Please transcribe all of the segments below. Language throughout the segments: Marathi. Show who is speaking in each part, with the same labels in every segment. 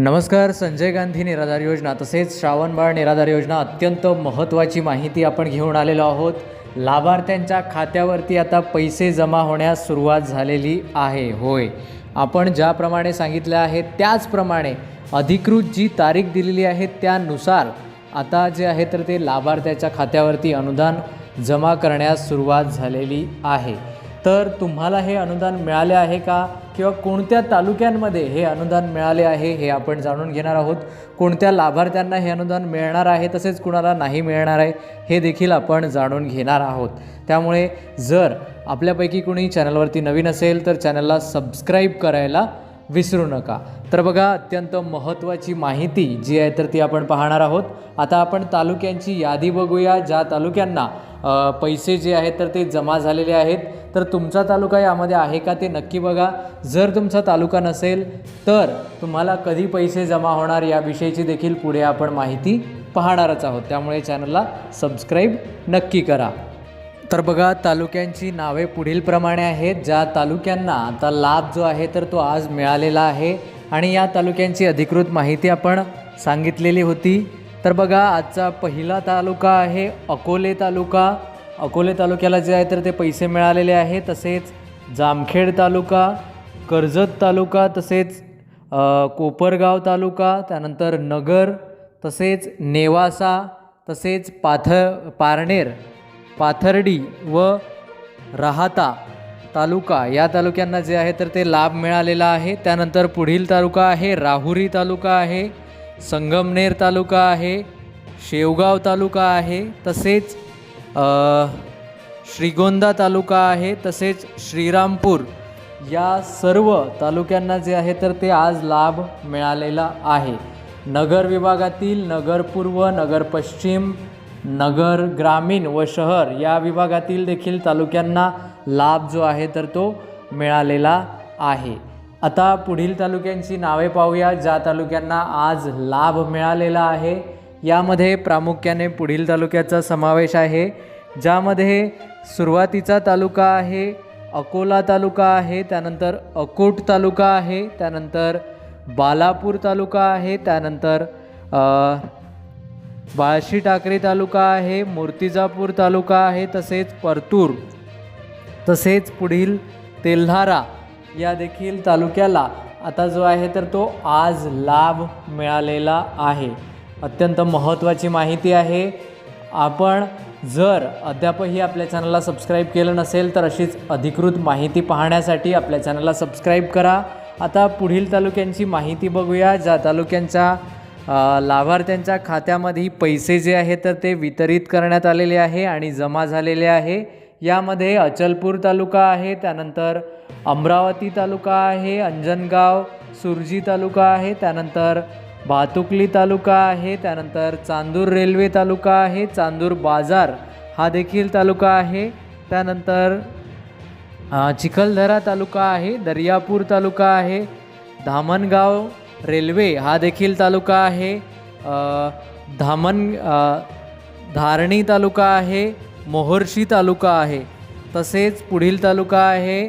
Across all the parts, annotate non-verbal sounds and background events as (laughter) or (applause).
Speaker 1: नमस्कार संजय गांधी निराधार योजना. तसेच श्रावणबाळ निराधार योजना अत्यंत महत्त्वाची माहिती आपण घेऊन आलेलो आहोत. लाभार्थ्यांच्या खात्यावरती आता पैसे जमा होण्यास सुरुवात झालेली आहे. होय. आपण ज्याप्रमाणे सांगितलं आहे त्याचप्रमाणे अधिकृत जी तारीख दिलेली आहे त्यानुसार आता जे आहे तर ते लाभार्थ्याच्या खात्यावरती अनुदान जमा करण्यास सुरुवात झालेली आहे. तर तुम्हाला हे अनुदान मिळाले आहे का? किंवा कोणत्या तालुक्यांमध्ये हे अनुदान मिळाले आहे हे आपण जाणून घेणार आहोत. कोणत्या लाभार्थ्यांना हे अनुदान मिळणार आहे तसेच कुणाला नाही मिळणार आहे हे देखील आपण जाणून घेणार आहोत. त्यामुळे जर आपल्यापैकी कुणी चॅनलवरती नवीन असेल तर चॅनलला सबस्क्राईब करायला विसरू नका. तर बघा अत्यंत महत्त्वाची माहिती जी आहे तर ती आपण पाहणार आहोत. आता आपण तालुक्यांची यादी बघूया. ज्या तालुक्यांना पैसे जे आहेत तर ते जमा झालेले आहेत. तर तुमचा तालुका यामध्ये आहे का ते नक्की बघा. जर तुमचा तालुका नसेल तर तुम्हाला कधी पैसे जमा होणार याविषयीची देखील पुढे आपण माहिती पाहणारच आहोत. त्यामुळे चॅनलला सबस्क्राईब नक्की करा. तर बघा तालुक्यांची नावे पुढीलप्रमाणे आहेत. ज्या तालुक्यांना आता लाभ जो आहे तर तो आज मिळालेला आहे. आणि या तालुक्यांची अधिकृत माहिती आपण सांगितलेली होती. तर बघा आजचा पहिला तालुका आहे अकोले तालुका. अकोले तालुक्याला जे आहे तर ते पैसे मिळालेले आहे तसेच जामखेड तालुका कर्जत तालुका तसेच कोपरगाव तालुका त्यानंतर नगर तसेच नेवासा तसेच पाथ पारनेर पाथर्डी व राहाता तालुका या तालुक्यांना जे आहे तर ते लाभ मिळालेला आहे. त्यानंतर पुढील तालुका आहे राहुरी तालुका आहे संगमनेर तालुका आहे शेवगाव तालुका आहे तसेच श्रीगोंदा तालुका आहे तसेच श्रीरामपूर या सर्व तालुक्यांना जे आहे तर ते आज लाभ मिळालेला आहे. नगर विभागातील नगर पूर्व नगर पश्चिम नगर ग्रामीण व शहर या विभागातील देखील तालुक्यांना लाभ जो आहे तर तो मिळालेला आहे. आता पुढील तालुक्यांची नावे पाहूया ज्या तालुक्यांना आज लाभ मिळालेला आहे. यामध्ये प्रामुख्याने पुढील तालुक्याचा समावेश आहे ज्यामध्ये सुरुवातीचा तालुका आहे अकोला तालुका आहे त्यानंतर अकोट तालुका आहे त्यानंतर बालापूर तालुका आहे त्यानंतर बाळशी टाकरी तालुका आहे मूर्तिजापूर तालुका आहे तसेच परतूर तसेच पुढील तेल्हारा या देखील तालुक्याला आता जो आहे तर तो आज लाभ मिळालेला आहे. अत्यंत महत्त्वाची माहिती आहे. आपण जर अद्यापही आपल्या चॅनलला सबस्क्राईब केलं नसेल तर अशीच अधिकृत माहिती पाहण्यासाठी आपल्या चॅनलला सबस्क्राईब करा. आता पुढील तालुक्यांची माहिती बघूया. ज्या तालुक्यांच्या लाभार्थ्यांच्या खात्यामध्ये पैसे जे आहे तर ते वितरित करण्यात आलेले आहे आणि जमा झालेले आहे. यामध्ये अचलपूर तालुका आहे त्यानंतर अमरावती तालुका आहे अंजनगाव सुरजी तालुका आहे त्यानंतर भातुकली तालुका आहे त्यानंतर चांदूर रेल्वे तालुका आहे चांदूर बाजार हा देखील तालुका आहे. त्यानंतर चिखलदरा तालुका आहे दर्यापूर तालुका आहे धामणगाव रेल्वे हा देखील तालुका आहे. धामण धारणी तालुका आहे मोहर्षी तालुका आहे. तसेच पुढील तालुका आहे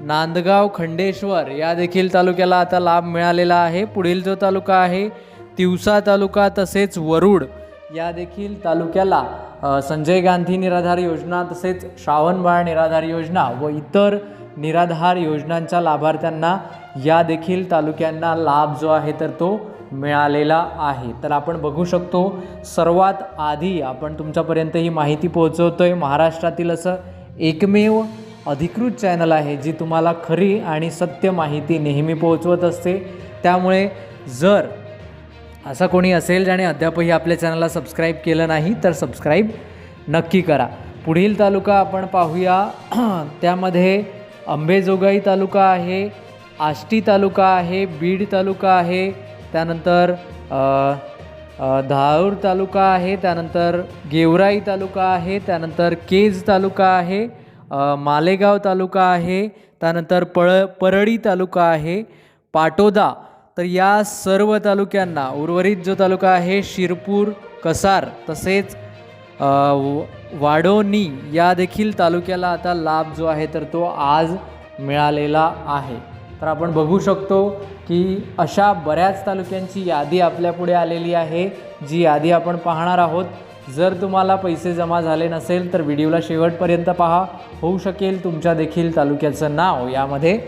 Speaker 1: नांदगाव खंडेश्वर या देखील तालुक्याला आता लाभ मिळालेला आहे. पुढील जो तालुका आहे तिवसा तालुका तसेच वरुड या देखील तालुक्याला संजय गांधी निराधार योजना तसेच श्रावणबाळ निराधार योजना व इतर निराधार योजनांच्या लाभार्थ्यांना या देखील तालुक्यांना लाभ जो आहे तर तो मिळालेला आहे. तर आपण बघू शकतो सर्वात आधी आपण तुमच्यापर्यंत ही माहिती पोहोचवतो आहे महाराष्ट्रातील असं एकमेव अधिकृत चॅनल आहे जी तुम्हाला खरी आणि सत्य माहिती नेहमी पोहोचवत असते. त्यामुळे जर असा कोणी असेल ज्याने अद्यापही आपल्या चॅनलला सबस्क्राईब केलं नाही तर सबस्क्राईब नक्की करा. पुढील तालुका आपण पाहूया. (clears throat) त्यामध्ये अंबेजोगाई तालुका आहे आष्टी तालुका आहे बीड तालुका आहे त्यानंतर धारूर तालुका आहे त्यानंतर गेवराई तालुका आहे त्यानंतर केज तालुका आहे मालेगाव तालुका आहे त्यानंतर पळ परळी तालुका आहे पाटोदा. तर या सर्व तालुक्यांना उर्वरित जो तालुका आहे शिरपूर कसार तसेच व- वाडोनी या देखील तालुक्याला आता लाभ जो आहे तर तो आज मिळालेला आहे. तर आपण बघू शकतो की अशा बऱ्याच तालुक्यांची यादी आपल्यापुढे आलेली आहे जी यादी आपण पाहणार आहोत. जर तुम्हाला पैसे जमा झाले नसेल तर व्हिडिओला शेवटपर्यंत पहा. होऊ शकेल तुमच्या देखील तालुक्याचं नाव यामध्ये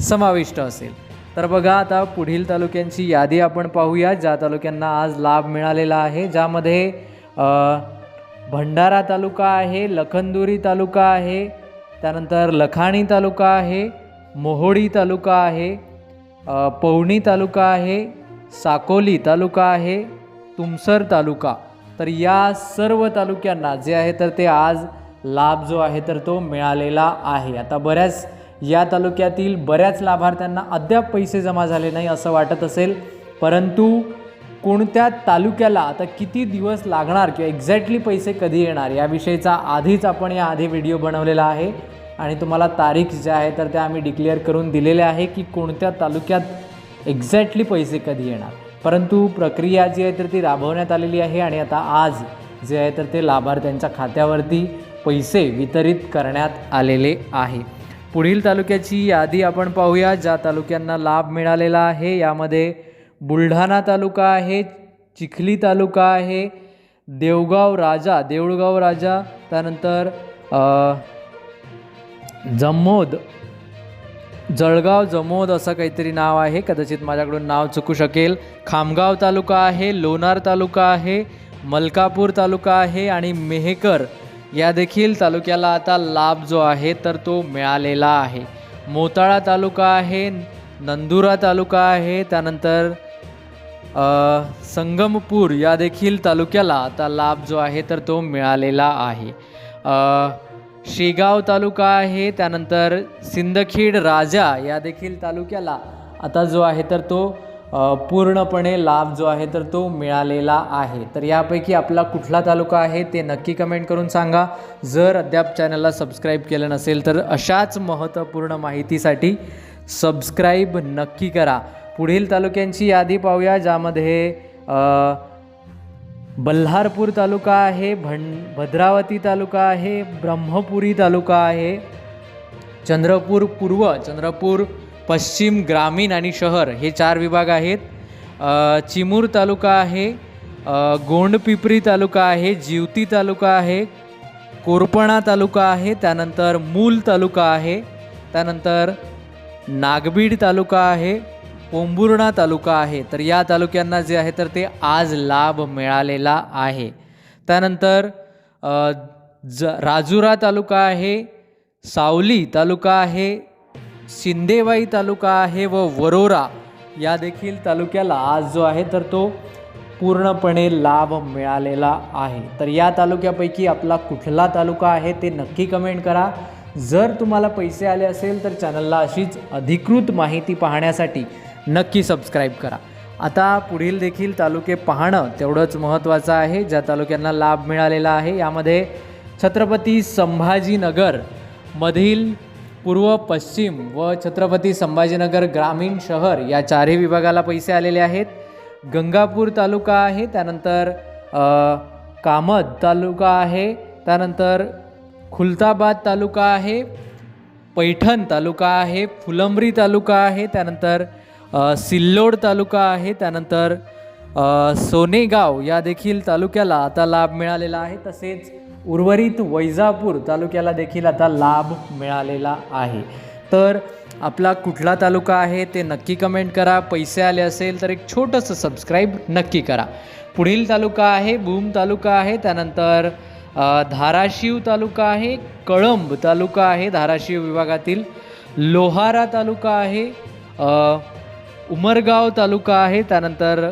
Speaker 1: समाविष्ट असेल. तर बघा आता पुढील तालुक्यांची यादी आपण पाहूया. ज्या तालुक्यांना आज लाभ मिळालेला आहे ज्यामध्ये भंडारा तालुका आहे लखनदुरी तालुका आहे त्यानंतर लखाणी तालुका आहे मोहोडी तालुका आहे पवणी पवनी तालुका आहे साकोली तालुका आहे तुमसर तालुका. तर या सर्व तालुक्यांना जे आहे तर ते आज लाभ जो आहे तर तो मिळालेला आहे. आता बऱ्याच या तालुक्यातील बऱ्याच लाभार्थ्यांना अद्याप पैसे जमा झाले नाही असं वाटत असेल. परंतु कोणत्या तालुक्याला आता किती दिवस लागणार किंवा एक्झॅक्टली पैसे कधी येणार याविषयीचा आधीच आपण या आधी व्हिडिओ बनवलेला आहे. आणि तुम्हाला तारीख ज्या आहे तर त्या आम्ही डिक्लेअर करून दिलेल्या आहे की कोणत्या तालुक्यात एक्झॅक्टली पैसे कधी येणार. परंतु प्रक्रिया जी आहे तर ती राबवण्यात आलेली आहे आणि आता आज जे आहे तर ते लाभार्थ्यांच्या खात्यावरती पैसे वितरित करण्यात आलेले आहे. पुढील तालुक्याची यादी आपण पाहूया. ज्या तालुक्यांना लाभ मिळालेला आहे यामध्ये बुलढाणा तालुका आहे चिखली तालुका आहे देवगाव राजा देऊळगाव राजा त्यानंतर जम्मोद जळगाव जमोद असं काहीतरी नाव आहे. कदाचित माझ्याकडून नाव चुकू शकेल. खामगाव तालुका आहे लोणार तालुका आहे मलकापूर तालुका आहे आणि मेहकर या देखील तालुक्याला आता लाभ जो आहे तर तो मिळालेला आहे. मोताळा तालुका आहे नंदुरा तालुका आहे त्यानंतर संगमपूर या देखील तालुक्याला आता लाभ जो आहे तर तो मिळालेला आहे. शेगाव तालुका आहे त्यानंतर सिंदखेड राजा या देखील तालुक्याला आता जो आहे तर तो पूर्णपणे लाभ जो आहे तर तो मिळालेला आहे. तर यापैकी आपला कुठला तालुका आहे ते नक्की कमेंट करून सांगा. जर अद्याप चॅनलला सबस्क्राईब केलं नसेल तर अशाच महत्त्वपूर्ण माहितीसाठी सबस्क्राईब नक्की करा. पुढील तालुक्यांची यादी पाहूया ज्यामध्ये बल्हारपूर तालुका आहे भं भद्रावती तालुका आहे ब्रह्मपुरी तालुका आहे. चंद्रपूर पूर्व चंद्रपूर पश्चिम ग्रामीण आणि शहर हे चार विभाग आहेत. चिमूर तालुका आहे गोंडपिपरी तालुका आहे जिवती तालुका आहे कोरपणा तालुका आहे त्यानंतर मूल तालुका आहे त्यानंतर नागबीड तालुका आहे पोंभुर्णा तालुका आहे. तर या तालुक्यांना जे आहे तर ते आज लाभ मिळालेला आहे. त्यानंतर ज राजुरा तालुका आहे सावली तालुका आहे शिंदेवाई तालुका आहे व वरोरा या देखील तालुक्याला आज जो आहे तर तो पूर्णपणे लाभ मिळालेला आहे. तर या तालुक्यापैकी आपला कुठला तालुका आहे ते नक्की कमेंट करा. जर तुम्हाला पैसे आले असेल तर चॅनलला अशीच अधिकृत माहिती पाहण्यासाठी नक्की सबस्क्राईब करा. आता पुढील देखील तालुके पाहणं तेवढंच महत्त्वाचं आहे. ज्या तालुक्यांना लाभ मिळालेला आहे यामध्ये छत्रपती संभाजीनगर मधील पूर्व पश्चिम व छत्रपती संभाजीनगर ग्रामीण शहर या चारही विभागाला पैसे आलेले आहेत. गंगापूर तालुका आहे त्यानंतर कामत तालुका आहे त्यानंतर खुलताबाद तालुका आहे पैठण तालुका आहे फुलंब्री तालुका आहे त्यानंतर सिल्लोड तालुका आहे त्यानंतर सोनेगाव या देखील तालुक्याला आता लाभ मिळालेला आहे. तसेच उर्वरित वैजापूर तालुक्याला देखील आता लाभ मिळालेला आहे. तर आपला कुठला तालुका आहे ते नक्की कमेंट करा. पैसे आले असेल तर एक छोटंसं सबस्क्राईब नक्की करा. पुढील तालुका आहे भूम तालुका आहे त्यानंतर धाराशिव तालुका आहे कळंब तालुका आहे धाराशिव विभागातील लोहारा तालुका आहे उमरगाव तालुका आहे त्यानंतर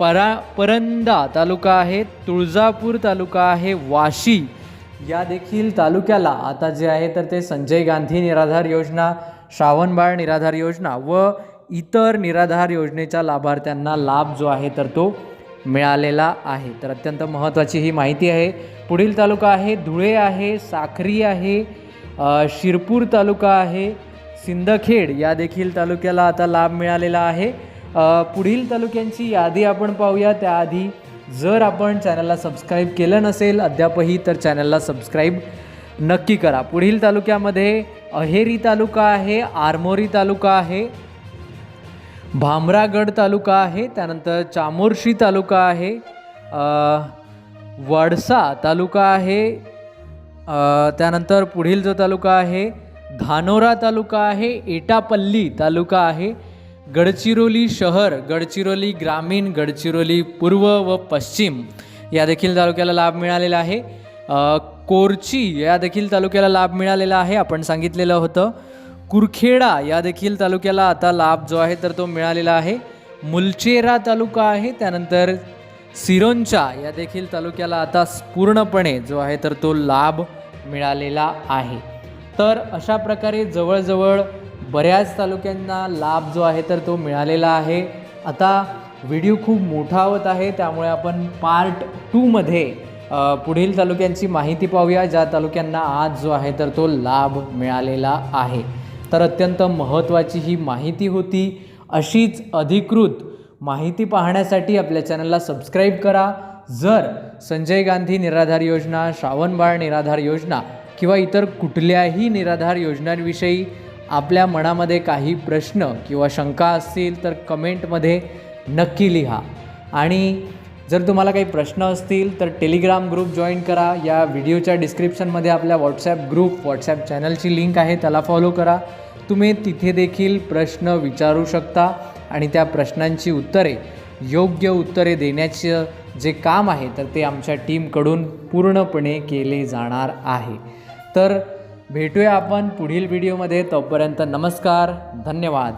Speaker 1: परा परंदा तालुका आहे तुळजापूर तालुका आहे वाशी. या देखील तालुक्याला आता जे आहे तर ते संजय गांधी निराधार योजना श्रावणबाळ निराधार योजना व इतर निराधार योजनेच्या लाभार्थ्यांना लाभ जो आहे तर तो मिळालेला आहे. तर अत्यंत महत्त्वाची ही माहिती आहे. पुढील तालुका आहे धुळे आहे साखरी आहे शिरपूर तालुका आहे सिंदखेड या देखील तालुक्याला आता लाभ मिळालेला आहे. पुढील तालुक्यांची यादी आपण पाहूया. त्याआधी जर आपण चॅनलला सबस्क्राईब केलं नसेल अद्यापही तर चॅनलला सबस्क्राईब नक्की करा. पुढील तालुक्यामध्ये अहेरी तालुका आहे आरमोरी तालुका आहे भामरागड तालुका आहे त्यानंतर चामोर्शी तालुका आहे वडसा तालुका आहे त्यानंतर पुढील जो तालुका आहे धानोरा तालुका आहे एटापल्ली तालुका आहे. गडचिरोली शहर गडचिरोली ग्रामीण गडचिरोली पूर्व व पश्चिम या देखील तालुक्याला लाभ मिळालेला आहे. कोरची या देखील तालुक्याला लाभ मिळालेला आहे आपण सांगितलेलं होतं. कुरखेडा या देखील तालुक्याला आता लाभ जो आहे तर तो मिळालेला आहे. मुलचेरा तालुका आहे त्यानंतर सिरोंचा या देखील तालुक्याला आता पूर्णपणे जो आहे तर तो लाभ मिळालेला आहे. तर अशा प्रकारे जवळजवळ बऱ्याच तालुक्यांना लाभ जो आहे तर तो मिळालेला आहे. आता व्हिडिओ खूप मोठा होत आहे त्यामुळे आपण पार्ट टूमध्ये पुढील तालुक्यांची माहिती पाहूया ज्या तालुक्यांना आज जो आहे तर तो लाभ मिळालेला आहे. तर अत्यंत महत्त्वाची ही माहिती होती. अशीच अधिकृत माहिती पाहण्यासाठी आपल्या चॅनलला सबस्क्राईब करा. जर संजय गांधी निराधार योजना श्रावणबाळ निराधार योजना किंवा इतर कुठल्याही निराधार योजनांविषयी आपल्या मनामध्ये काही प्रश्न किंवा शंका असतील तर कमेंटमध्ये नक्की लिहा. आणि जर तुम्हाला काही प्रश्न असतील तर टेलिग्राम ग्रुप जॉईन करा. या व्हिडिओच्या डिस्क्रिप्शनमध्ये आपल्या व्हॉट्सॲप ग्रुप व्हॉट्सॲप चॅनलची लिंक आहे त्याला फॉलो करा. तुम्ही तिथे देखील प्रश्न विचारू शकता आणि त्या प्रश्नांची उत्तरे योग्य उत्तरे देण्याचं जे काम आहे तर ते आमच्या टीमकडून पूर्णपणे केले जाणार आहे. तर भेटूया आपण पुढील व्हिडिओमध्ये. तोपर्यंत नमस्कार धन्यवाद.